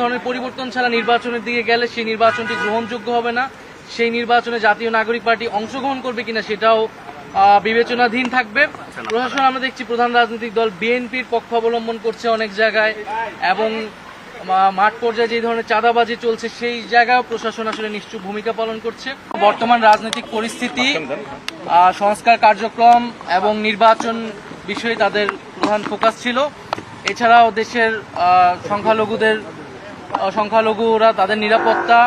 ধরনের পরিবর্তন ছাড়া নির্বাচনের দিকে গেলে সেই নির্বাচনটি গ্রহণযোগ্য হবে না। সেই নির্বাচনে জাতীয় নাগরিক পার্টি অংশগ্রহণ করবে কিনা সেটাও বিবেচনাধীন থাকবে। প্রশাসন, আমরা দেখছি প্রধান রাজনৈতিক দল বিএনপির পক্ষ অবলম্বন করছে অনেক জায়গায় এবং মাঠ পর্যায়ে যে ধরনের চাঁদাবাজি চলছে সেই জায়গায় প্রশাসন আসলে নিশ্চুপ ভূমিকা পালন করছে। বর্তমান রাজনৈতিক পরিস্থিতি সংস্কার কার্যক্রম এবং নির্বাচন বিষয়ে তাদের প্রধান ফোকাস ছিল। এছাড়াও দেশের সংখ্যালঘুদের সংখ্যালঘুরা তাদের নিরাপত্তা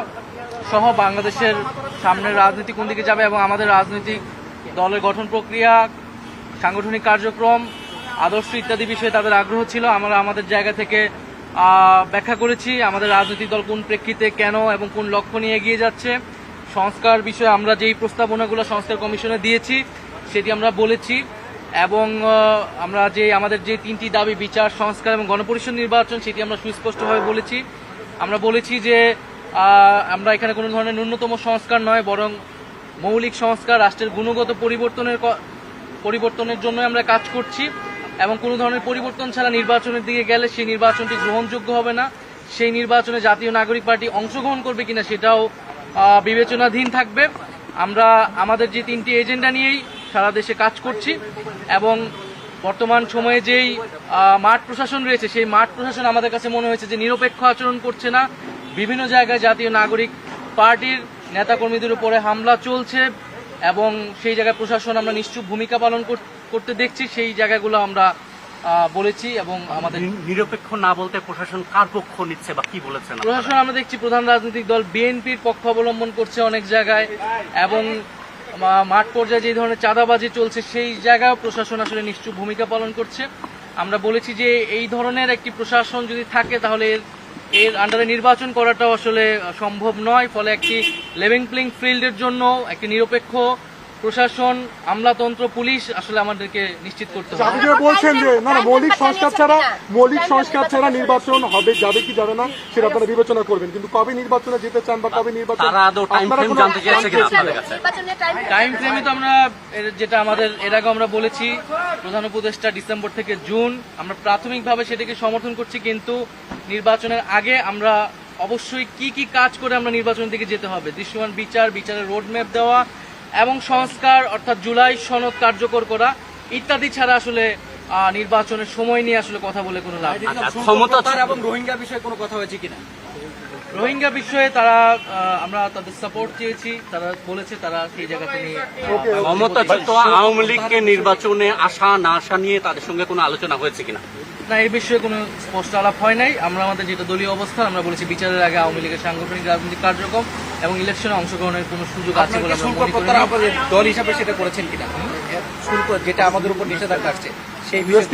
সহ বাংলাদেশের সামনের রাজনীতি কোন দিকে যাবে এবং আমাদের রাজনৈতিক দলের গঠন প্রক্রিয়া, সাংগঠনিক কার্যক্রম, আদর্শ ইত্যাদি বিষয়ে তাদের আগ্রহ ছিল। আমরা আমাদের জায়গা থেকে ব্যাখ্যা করেছি আমাদের রাজনৈতিক দল কোন প্রেক্ষিতে কেন এবং কোন লক্ষ্য নিয়ে এগিয়ে যাচ্ছে। সংস্কার বিষয়ে আমরা যেই প্রস্তাবনাগুলো সংস্কার কমিশনে দিয়েছি, সেটি আমরা বলেছি এবং আমরা যে আমাদের যে তিনটি দাবি, বিচার, সংস্কার এবং গণপরিষদ নির্বাচন, সেটি আমরা সুস্পষ্টভাবে বলেছি। আমরা বলেছি যে আমরা এখানে কোনো ধরনের ন্যূনতম সংস্কার নয়, বরং মৌলিক সংস্কার, রাষ্ট্রের গুণগত পরিবর্তনের পরিবর্তনের জন্য আমরা কাজ করছি। এবং কোনো ধরনের পরিবর্তন ছাড়া নির্বাচনের দিকে গেলে সেই নির্বাচনটি গ্রহণযোগ্য হবে না। সেই নির্বাচনে জাতীয় নাগরিক পার্টি অংশগ্রহণ করবে কিনা সেটাও বিবেচনাধীন থাকবে। আমরা আমাদের যে তিনটি এজেন্ডা নিয়েই সারা দেশে কাজ করছি। এবং বর্তমান সময়ে যেই মাঠ প্রশাসন রয়েছে সেই মাঠ প্রশাসন আমাদের কাছে মনে হয়েছে যে নিরপেক্ষ আচরণ করছে না। বিভিন্ন জায়গায় জাতীয় নাগরিক পার্টির নেতাকর্মীদের উপরে হামলা চলছে এবং সেই জায়গায় প্রশাসন আমরা নিশ্চুপ ভূমিকা পালন করতে দেখছি। সেই জায়গাগুলো আমরা বলেছি এবং আমাদের নিরপেক্ষ না বলতে প্রশাসন কার পক্ষ নিচ্ছে বা কি বলেছেন প্রশাসন আমরা দেখছি প্রধান রাজনৈতিক দল বিএনপির পক্ষ অবলম্বন করছে অনেক জায়গায় এবং মাঠ পর্যায়ে যে ধরনের চাঁদাবাজি চলছে, সেই জায়গায় প্রশাসন আসলে নিশ্চুপ ভূমিকা পালন করছে। আমরা বলেছি যে এই ধরনের একটি প্রশাসন যদি থাকে, তাহলে এর এর আন্ডারে নির্বাচন করাটাও আসলে সম্ভব নয়। ফলে একটি লেভিং প্লেইং ফিল্ডের জন্য একটি নিরপেক্ষ প্রশাসন আমলাতন্ত্র পুলিশ আসলে আমাদেরকে নিশ্চিত করতে হবে। আপনি বলছেন যে না না মৌলিক সংস্কার ছাড়া মৌলিক সংস্কার ছাড়া নির্বাচন হবে যাবে কি যাবে না সেটা আপনারা বিবেচনা করবেন। কিন্তু কবে নির্বাচনে যেতে চান বা কবে নির্বাচন তারা আদৌ টাইম ফ্রেম জানতে চেয়েছে কিনা আপনাদের কাছে? টাইম টাইম ফ্রেমে তো আমরা যেটা আমাদের এর আগে আমরা বলেছি প্রধান উপদেষ্টা ডিসেম্বর থেকে জুন। আমরা প্রাথমিকভাবে সেটাকে সমর্থন করছি কিন্তু নির্বাচনের আগে আমরা অবশ্যই কি কি কাজ করে আমরা নির্বাচনের দিকে যেতে হবে? দৃশ্যমান বিচার বিচারের রোডম্যাপ দেওয়া এবং সংস্কার অর্থাৎ জুলাই সনদ কার্যকর করা ইত্যাদি ছাড়া আসলে আহ, নির্বাচনের সময় নিয়ে আসলে কথা বলে কোনো লাভ নেই। আচ্ছা, ক্ষমতা এবং রোহিঙ্গা বিষয়ে কোনো কথা হয়েছে কিনা রোহিঙ্গা বিষয়ে তারা আমরা তাদের সাপোর্ট চেয়েছি। তারা বলেছে তারা সেই জায়গাতে নিয়ে আহ, ক্ষমতাচ্যুত আওয়ামী লীগকে নির্বাচনে আসা না আসা নিয়ে তাদের সঙ্গে কোনো আলোচনা হয়েছে কিনা? না এই বিষয়ে কোনো স্পষ্ট আলাপ হয় নাই। আমরা আমাদের যেটা দলীয় অবস্থান আমরা বলেছি বিচারের আগে আওয়ামী লীগের সাংগঠনিক রাজনৈতিক কার্যক্রম এবং ইলেকশনে অংশগ্রহণের কোনো সুযোগ আছে বলে দল হিসাবে সেটা করেছেন কিনা? শুল্ক যেটা আমাদের উপর নিষেধাজ্ঞা আসছে সেই ইউএস